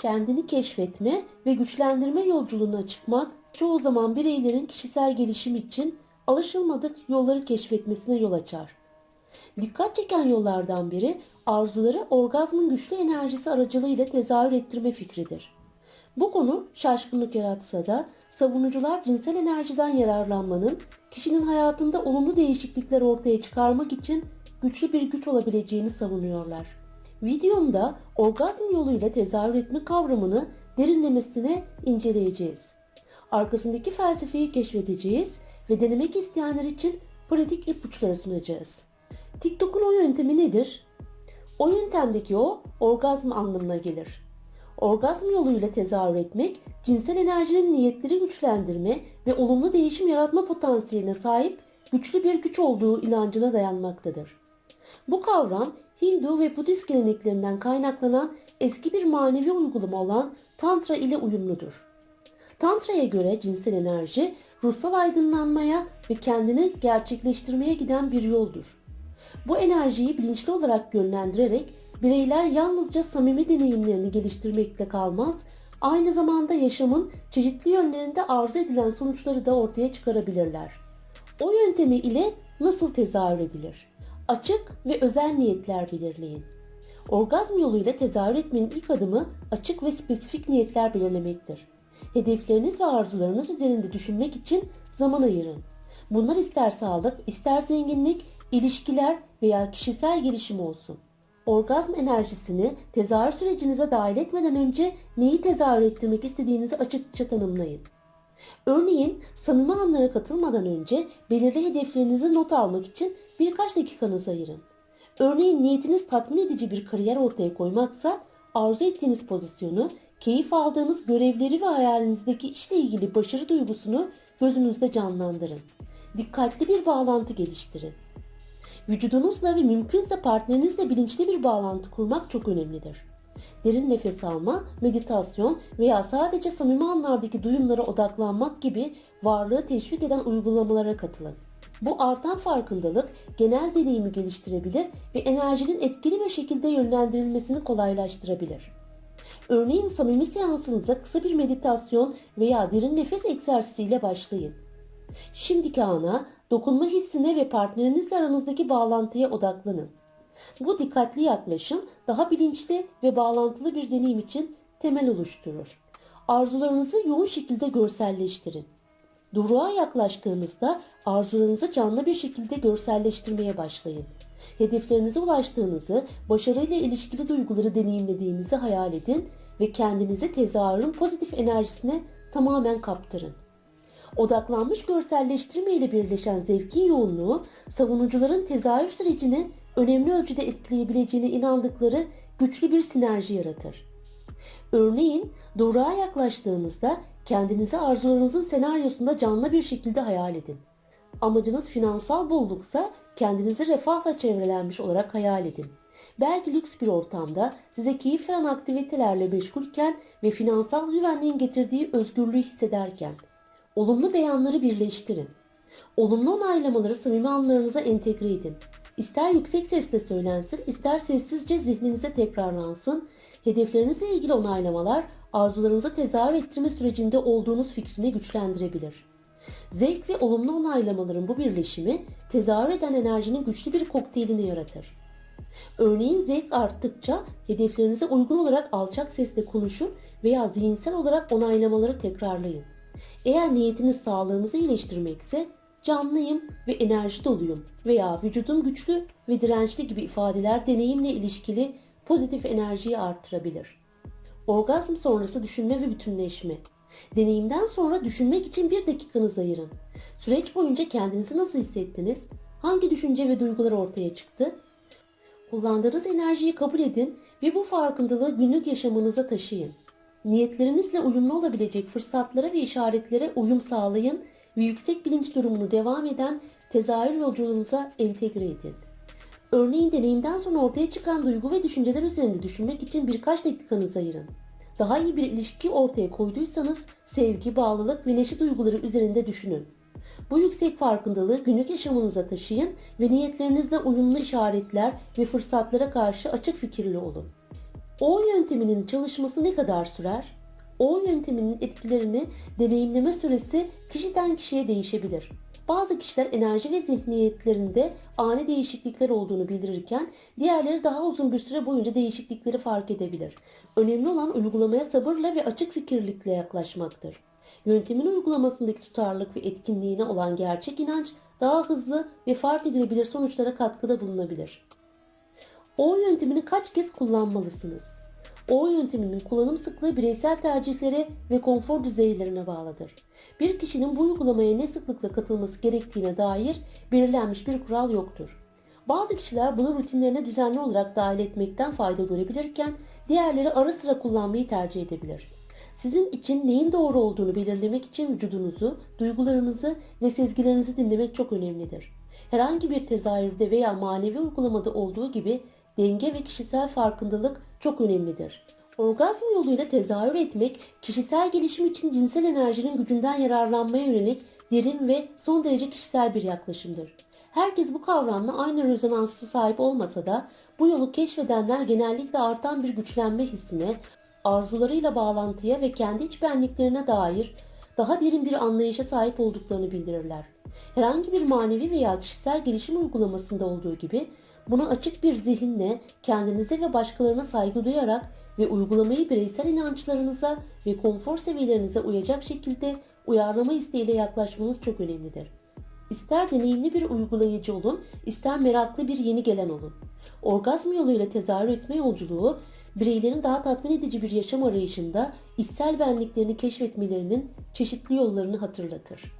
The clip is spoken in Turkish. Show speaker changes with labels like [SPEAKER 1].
[SPEAKER 1] Kendini keşfetme ve güçlendirme yolculuğuna çıkmak çoğu zaman bireylerin kişisel gelişim için alışılmadık yolları keşfetmesine yol açar. Dikkat çeken yollardan biri arzuları orgazmın güçlü enerjisi aracılığıyla tezahür ettirme fikridir. Bu konu şaşkınlık yaratsa da savunucular cinsel enerjiden yararlanmanın kişinin hayatında olumlu değişiklikler ortaya çıkarmak için güçlü bir güç olabileceğini savunuyorlar. Videomda orgazm yoluyla tezahür etme kavramını derinlemesine inceleyeceğiz. Arkasındaki felsefeyi keşfedeceğiz ve denemek isteyenler için pratik ipuçları sunacağız. TikTok'un o yöntemi nedir? O yöntemdeki o orgazm anlamına gelir. Orgazm yoluyla tezahür etmek, cinsel enerjinin niyetleri güçlendirme ve olumlu değişim yaratma potansiyeline sahip güçlü bir güç olduğu inancına dayanmaktadır. Bu kavram Hindu ve Budist geleneklerinden kaynaklanan eski bir manevi uygulama olan Tantra ile uyumludur. Tantra'ya göre cinsel enerji ruhsal aydınlanmaya ve kendini gerçekleştirmeye giden bir yoldur. Bu enerjiyi bilinçli olarak yönlendirerek bireyler yalnızca samimi deneyimlerini geliştirmekle kalmaz, aynı zamanda yaşamın çeşitli yönlerinde arzu edilen sonuçları da ortaya çıkarabilirler. O yöntemi ile nasıl tezahür edilir? Açık ve özel niyetler belirleyin. Orgazm yoluyla tezahür etmenin ilk adımı açık ve spesifik niyetler belirlemektir. Hedefleriniz ve arzularınız üzerinde düşünmek için zaman ayırın. Bunlar ister sağlık, ister zenginlik, ilişkiler veya kişisel gelişim olsun. Orgazm enerjisini tezahür sürecinize dahil etmeden önce neyi tezahür ettirmek istediğinizi açıkça tanımlayın. Örneğin samimi anlara katılmadan önce belirli hedeflerinizi not almak için birkaç dakikanızı ayırın. Örneğin niyetiniz tatmin edici bir kariyer ortaya koymaksa arzu ettiğiniz pozisyonu, keyif aldığınız görevleri ve hayalinizdeki işle ilgili başarı duygusunu gözünüzde canlandırın. Dikkatli bir bağlantı geliştirin. Vücudunuzla ve mümkünse partnerinizle bilinçli bir bağlantı kurmak çok önemlidir. Derin nefes alma, meditasyon veya sadece samimi anlardaki duyumlara odaklanmak gibi varlığı teşvik eden uygulamalara katılın. Bu artan farkındalık genel deneyimi geliştirebilir ve enerjinin etkili bir şekilde yönlendirilmesini kolaylaştırabilir. Örneğin samimi seansınıza kısa bir meditasyon veya derin nefes egzersiziyle başlayın. Şimdiki ana, dokunma hissine ve partnerinizle aranızdaki bağlantıya odaklanın. Bu dikkatli yaklaşım daha bilinçli ve bağlantılı bir deneyim için temel oluşturur. Arzularınızı yoğun şekilde görselleştirin. Doruğa yaklaştığınızda arzularınızı canlı bir şekilde görselleştirmeye başlayın. Hedeflerinize ulaştığınızı, başarıyla ilişkili duyguları deneyimlediğinizi hayal edin ve kendinizi tezahürün pozitif enerjisine tamamen kaptırın. Odaklanmış görselleştirme ile birleşen zevkin yoğunluğu savunucuların tezahür sürecini önemli ölçüde etkileyebileceğine inandıkları güçlü bir sinerji yaratır. Örneğin doğruğa yaklaştığınızda kendinizi arzularınızın senaryosunda canlı bir şekilde hayal edin. Amacınız finansal bolluksa kendinizi refahla çevrelenmiş olarak hayal edin. Belki lüks bir ortamda size keyif veren aktivitelerle meşgulken ve finansal güvenliğin getirdiği özgürlüğü hissederken olumlu beyanları birleştirin. Olumlu onaylamaları samimi anlarınıza entegre edin. İster yüksek sesle söylensin, ister sessizce zihninize tekrarlansın. Hedeflerinizle ilgili onaylamalar arzularınızı tezahür ettirme sürecinde olduğunuz fikrini güçlendirebilir. Zevk ve olumlu onaylamaların bu birleşimi tezahür eden enerjinin güçlü bir kokteylini yaratır. Örneğin zevk arttıkça hedeflerinize uygun olarak alçak sesle konuşun veya zihinsel olarak onaylamaları tekrarlayın. Eğer niyetiniz sağlığınızı iyileştirmekse canlıyım ve enerji doluyum veya vücudum güçlü ve dirençli gibi ifadeler deneyimle ilişkili pozitif enerjiyi artırabilir. Orgazm sonrası düşünme ve bütünleşme. Deneyimden sonra düşünmek için bir dakikanızı ayırın. Süreç boyunca kendinizi nasıl hissettiniz? Hangi düşünce ve duygular ortaya çıktı? Kullandığınız enerjiyi kabul edin ve bu farkındalığı günlük yaşamınıza taşıyın. Niyetlerinizle uyumlu olabilecek fırsatlara ve işaretlere uyum sağlayın ve yüksek bilinç durumunu devam eden tezahür yolculuğunuza entegre edin. Örneğin deneyimden sonra ortaya çıkan duygu ve düşünceler üzerinde düşünmek için birkaç dakikanızı ayırın. Daha iyi bir ilişki ortaya koyduysanız sevgi, bağlılık ve neşe duyguları üzerinde düşünün. Bu yüksek farkındalığı günlük yaşamınıza taşıyın ve niyetlerinizle uyumlu işaretler ve fırsatlara karşı açık fikirli olun. O yönteminin çalışması ne kadar sürer? O yönteminin etkilerini deneyimleme süresi kişiden kişiye değişebilir. Bazı kişiler enerji ve zihniyetlerinde ani değişiklikler olduğunu bildirirken diğerleri daha uzun bir süre boyunca değişiklikleri fark edebilir. Önemli olan uygulamaya sabırla ve açık fikirlikle yaklaşmaktır. Yöntemin uygulamasındaki tutarlılık ve etkinliğine olan gerçek inanç daha hızlı ve fark edilebilir sonuçlara katkıda bulunabilir. O yöntemini kaç kez kullanmalısınız? O yönteminin kullanım sıklığı bireysel tercihlere ve konfor düzeylerine bağlıdır. Bir kişinin bu uygulamaya ne sıklıkla katılması gerektiğine dair belirlenmiş bir kural yoktur. Bazı kişiler bunu rutinlerine düzenli olarak dahil etmekten fayda görebilirken diğerleri ara sıra kullanmayı tercih edebilir. Sizin için neyin doğru olduğunu belirlemek için vücudunuzu, duygularınızı ve sezgilerinizi dinlemek çok önemlidir. Herhangi bir tezahürde veya manevi uygulamada olduğu gibi denge ve kişisel farkındalık çok önemlidir. Orgazm yoluyla tezahür etmek, kişisel gelişim için cinsel enerjinin gücünden yararlanmaya yönelik derin ve son derece kişisel bir yaklaşımdır. Herkes bu kavramla aynı rezonansı sahip olmasa da bu yolu keşfedenler genellikle artan bir güçlenme hissine, arzularıyla bağlantıya ve kendi iç benliklerine dair daha derin bir anlayışa sahip olduklarını bildirirler. Herhangi bir manevi veya kişisel gelişim uygulamasında olduğu gibi bunu açık bir zihinle kendinize ve başkalarına saygı duyarak ve uygulamayı bireysel inançlarınıza ve konfor seviyelerinize uyacak şekilde uyarlama isteğiyle yaklaşmanız çok önemlidir. İster deneyimli bir uygulayıcı olun, ister meraklı bir yeni gelen olun. Orgazm yoluyla tezahür etme yolculuğu, bireylerin daha tatmin edici bir yaşam arayışında içsel benliklerini keşfetmelerinin çeşitli yollarını hatırlatır.